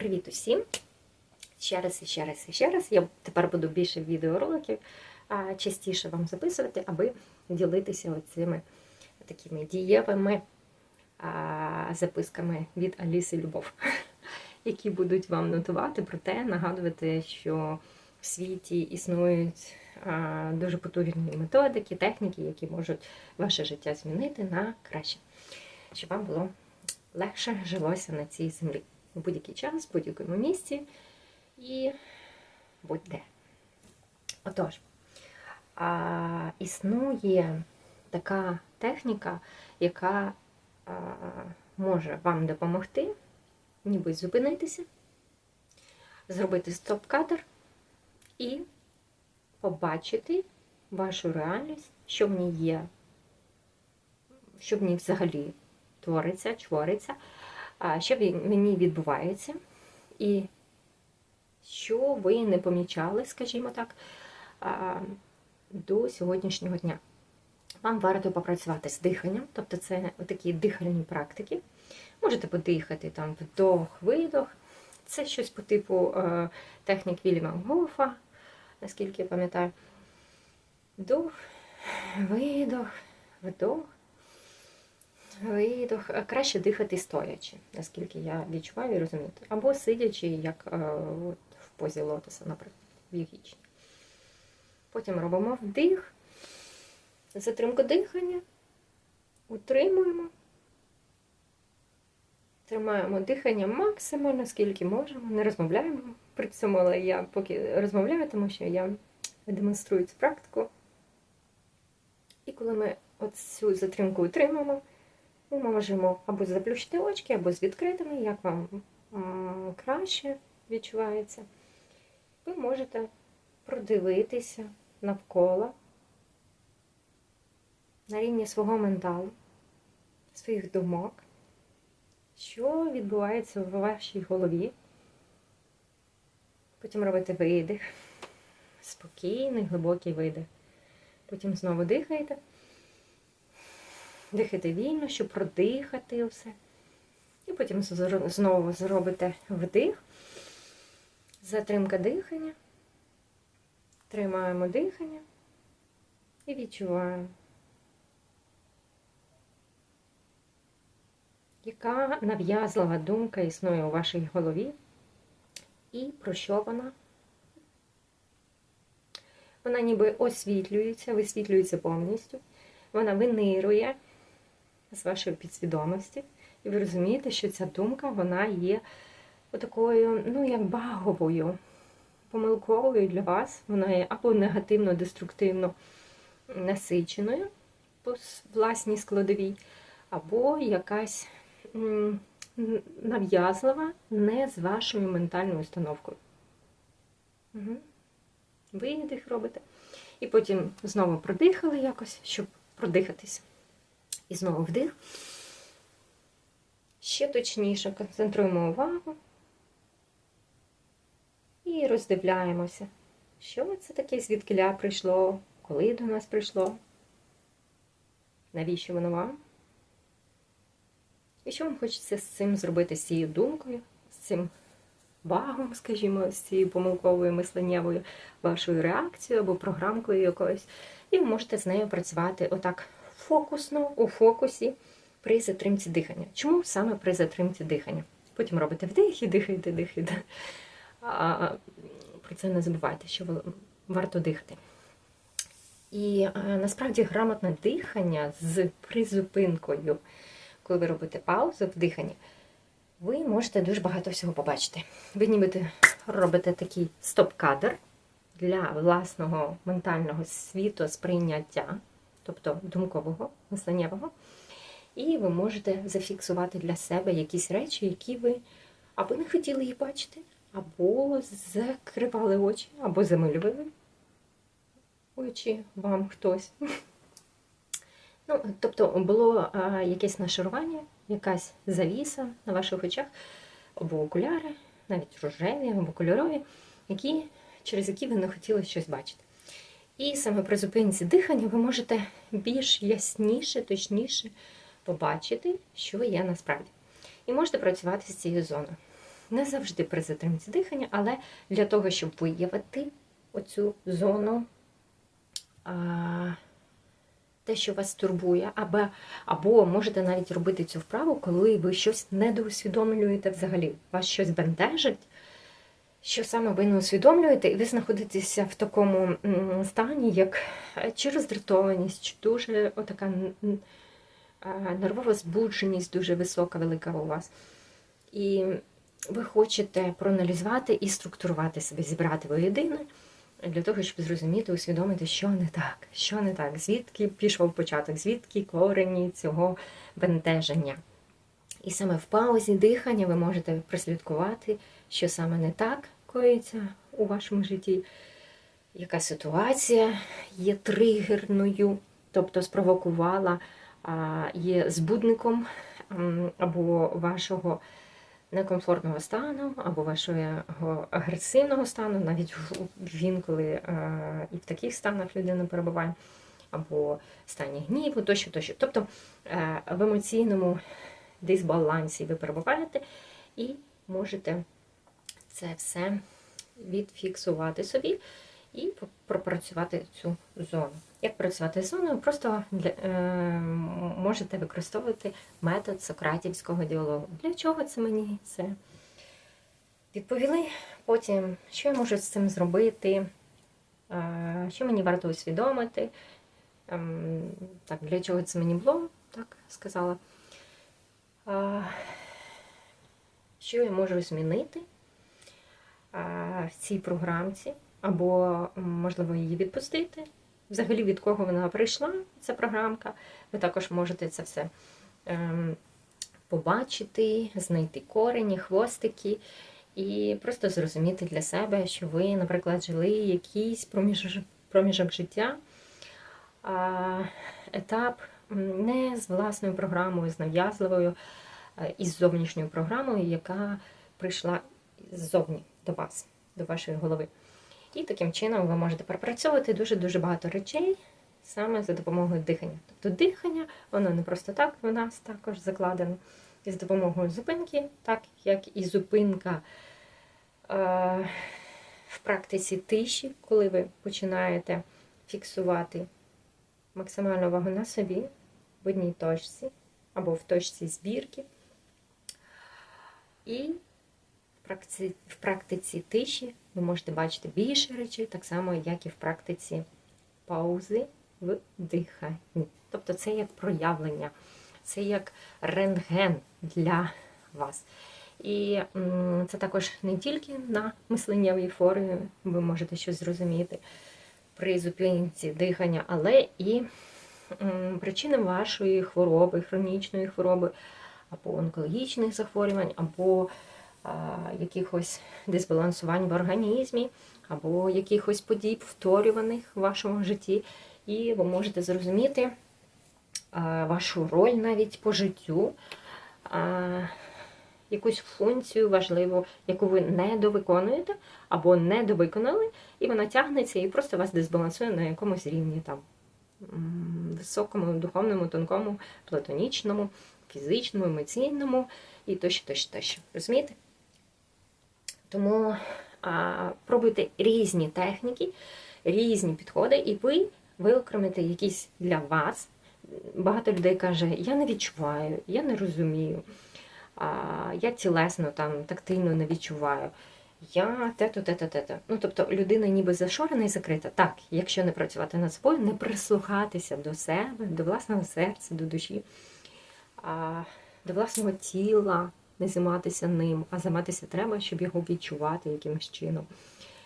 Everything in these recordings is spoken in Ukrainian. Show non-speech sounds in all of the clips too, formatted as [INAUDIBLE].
Привіт усім! Ще раз і ще раз і ще раз. Я тепер буду більше відеороликів частіше вам записувати, аби ділитися оцими такими дієвими записками від Аліси Любов, [LAUGHS] які будуть вам нотувати, проте нагадувати, що в світі існують дуже потужні методики, техніки, які можуть ваше життя змінити на краще, щоб вам було легше жилося на цій землі в будь-який час, в будь-якому місці і будь-де. Отож, а, існує така техніка, яка а, може вам допомогти, ніби зупинитися, зробити стоп-кадр і побачити вашу реальність, що в ній є, що в ній взагалі твориться, чвориться що в ній відбувається, і що ви не помічали, скажімо так, до сьогоднішнього дня. Вам варто попрацювати з диханням, тобто це такі дихальні практики. Можете подихати там вдох, видох. Це щось по типу е, технік Вільяма Гофа, наскільки я пам'ятаю. Вдох, видох, вдох, видох. Краще дихати стоячи, наскільки я відчуваю і розумію. Або сидячи, як е, от, в позі лотоса, наприклад, в йогічній. Потім робимо вдих, затримку дихання, утримуємо, тримаємо дихання максимально, скільки можемо, не розмовляємо при цьому, але я поки розмовляю, тому що я демонструю цю практику. І коли ми цю затримку утримаємо, ми можемо або заплющити очки, або з відкритими, як вам краще відчувається. Ви можете продивитися навколо на рівні свого менталу, своїх думок, що відбувається в вашій голові. Потім робити видих, спокійний, глибокий видих. Потім знову дихаєте. Дихайте вільно, щоб продихати все. І потім знову зробите вдих, затримка дихання, тримаємо дихання. І відчуваємо, яка нав'язлива думка існує у вашій голові, і про що вона? Вона ніби освітлюється, висвітлюється повністю, вона винирує з вашої підсвідомості, і ви розумієте, що ця думка вона є такою, ну, як баговою, помилковою для вас. Вона є або негативно-деструктивно насиченою по власній складовій, або якась нав'язлива не з вашою ментальною установкою. Угу. Видих робите. І потім знову продихали якось, щоб продихатися. І знову вдих. Ще точніше концентруємо увагу і роздивляємося, що це таке, звідкиля прийшло, коли до нас прийшло, навіщо воно вам? І що вам хочеться з цим зробити, з цією думкою, з цим багом, скажімо, з цією помилковою мисленнєвою вашою реакцією або програмкою якоюсь. І ви можете з нею працювати отак фокусно у фокусі при затримці дихання. Чому саме при затримці дихання? Потім робите вдих і дихаєте, дихаєте. А, Про це не забувайте, що варто дихати. І а, насправді грамотне дихання з призупинкою, коли ви робите паузу в диханні, ви можете дуже багато всього побачити. Ви нібито робите такий стоп-кадр для власного ментального світу сприйняття тобто думкового, мисленнєвого. І ви можете зафіксувати для себе якісь речі, які ви або не хотіли їх бачити, або закривали очі, або замилювали очі вам хтось. [LAUGHS] Ну, Тобто було а, якесь нашарування, якась завіса на ваших очах, або окуляри, навіть рожеві, або кольорові, які, через які ви не хотіли щось бачити. І саме при зупинці дихання ви можете більш ясніше, точніше побачити, що є насправді. І можете працювати з цією зоною. Не завжди при затримці дихання, але для того, щоб виявити оцю зону, а, те, що вас турбує, або, або можете навіть робити цю вправу, коли ви щось недоусвідомлюєте взагалі. Вас щось бентежить, що саме ви не усвідомлюєте, і ви знаходитеся в такому стані, як е, чи роздратованість, чи дуже отака нервова збудженість дуже висока, велика у вас. І ви хочете проаналізувати і структурувати себе, зібрати воєдине для того, щоб зрозуміти, усвідомити, що не так, що не так, звідки пішов початок, звідки корені цього бентеження. І саме в паузі дихання ви можете прослідкувати, що саме не так коїться у вашому житті, яка ситуація є тригерною, тобто спровокувала, є збудником або вашого некомфортного стану, або вашого агресивного стану, навіть він, коли і в таких станах людина перебуває, або в стані гніву, тощо, тощо. Тобто е, в емоційному дисбалансі ви перебуваєте і можете це все відфіксувати собі і пропрацювати цю зону. Як працювати з зоною? Просто для, е, можете використовувати метод сократівського діалогу. Для чого це мені це? Відповіли. Потім, що я можу з цим зробити, е, що мені варто усвідомити, ем, так, для чого це мені було, так сказала. Що я можу змінити в цій програмці, або, можливо, її відпустити. Взагалі, від кого вона прийшла, ця програмка. Ви також можете це все ем, побачити, знайти корені, хвостики, і просто зрозуміти для себе, що ви, наприклад, жили якийсь проміжок, проміжок життя, етап не з власною програмою, з нав'язливою, із зовнішньою програмою, яка прийшла ззовні до вас, до вашої голови. І таким чином ви можете пропрацьовувати дуже-дуже багато речей саме за допомогою дихання. Тобто дихання, воно не просто так в нас також закладено. І з допомогою зупинки, так як і зупинка е, в практиці тиші, коли ви починаєте фіксувати максимальну увагу на собі в одній точці або в точці збірки. І практиці, в практиці тиші ви можете бачити більше речей, так само, як і в практиці паузи в диханні. Тобто це як проявлення, це як рентген для вас. І це також не тільки на мисленнєвій формі ви можете щось зрозуміти при зупинці дихання, але і причини вашої хвороби, хронічної хвороби, або онкологічних захворювань, або якихось дисбалансувань в організмі, або якихось подій повторюваних в вашому житті. І ви можете зрозуміти вашу роль навіть по життю, якусь функцію важливу, яку ви не довиконуєте або не довиконали, і вона тягнеться і просто вас дисбалансує на якомусь рівні там високому, духовному, тонкому, платонічному, фізичному, емоційному і тощо, тощо, тощо. Розумієте? Тому а, пробуйте різні техніки, різні підходи, і ви виокремите якісь для вас. Багато людей каже, я не відчуваю, я не розумію, а, я тілесно, там, тактильно не відчуваю. Я те-то, те-то, те-то. Ну, тобто людина ніби зашорена і закрита. Так, якщо не працювати над собою, не прислухатися до себе, до власного серця, до душі, а, до власного тіла, не займатися ним, а займатися треба, щоб його відчувати якимось чином.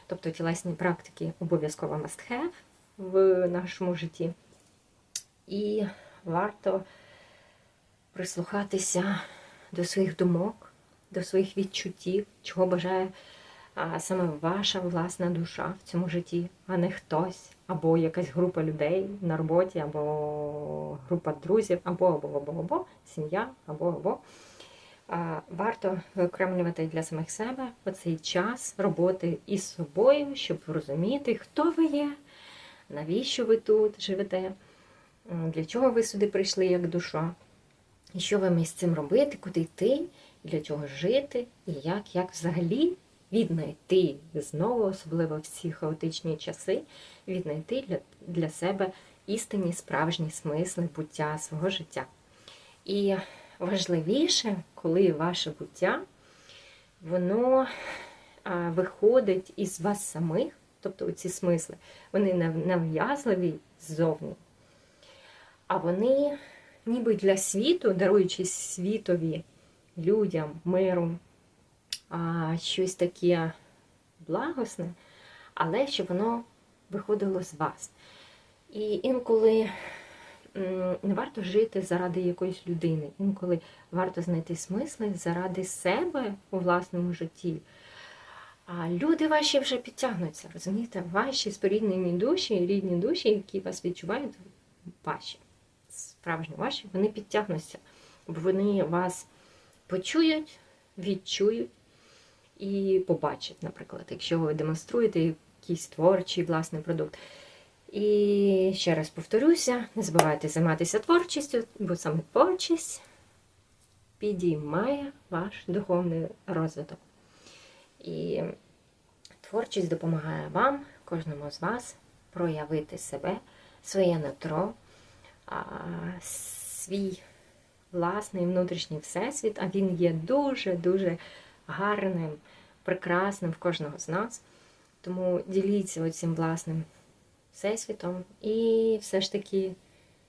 Тобто тілесні практики обов'язково must have в нашому житті. І варто прислухатися до своїх думок, до своїх відчуттів, чого бажає саме ваша власна душа в цьому житті, а не хтось, або якась група людей на роботі, або група друзів, або або або або сім'я, або або. Варто виокремлювати для самих себе оцей час роботи із собою, щоб розуміти, хто ви є, навіщо ви тут живете, для чого ви сюди прийшли як душа, і що вам із цим робити, куди йти, для чого жити і як, як взагалі віднайти знову, особливо в ці хаотичні часи, віднайти для, для себе істинні справжні смисли буття свого життя. І важливіше, коли ваше буття, воно виходить із вас самих, тобто ці смисли, вони нав'язливі ззовні, а вони ніби для світу, даруючи світові, людям, миру, щось таке благосне, але щоб воно виходило з вас. І інколи не варто жити заради якоїсь людини, інколи варто знайти смисли заради себе у власному житті. А люди ваші вже підтягнуться, розумієте? Ваші споріднені душі, рідні душі, які вас відчувають, ваші, справжні ваші, вони підтягнуться, бо вони вас почують, відчують і побачать, наприклад, якщо ви демонструєте якийсь творчий власний продукт. І ще раз повторюся, не забувайте займатися творчістю, бо саме творчість підіймає ваш духовний розвиток. І творчість допомагає вам, кожному з вас, проявити себе, своє нутро, свій власний внутрішній всесвіт, а він є дуже-дуже гарним, прекрасним в кожного з нас. Тому діліться оцим власним всесвітом і все ж таки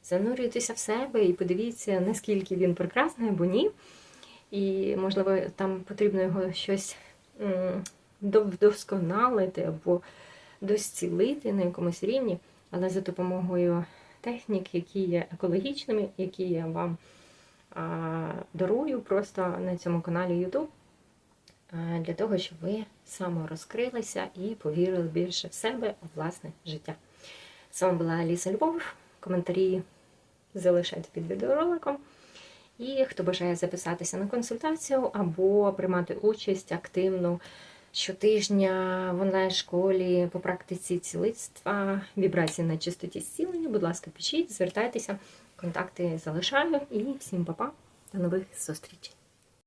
занурюйтеся в себе і подивіться, наскільки він прекрасний або ні. І, можливо, там потрібно його щось вдосконалити або дозцілити на якомусь рівні, але за допомогою технік, які є екологічними, які я вам дарую просто на цьому каналі YouTube, для того, щоб ви саморозкрилися і повірили більше в себе, у власне життя. З вами була Аліса Львов. Коментарі залишайте під відеороликом. І хто бажає записатися на консультацію або приймати участь активно щотижня в онлайн-школі по практиці цілицтва, вібрації на чистоті зцілення, будь ласка, пишіть, звертайтеся, контакти залишаю і всім па-па, до нових зустрічей.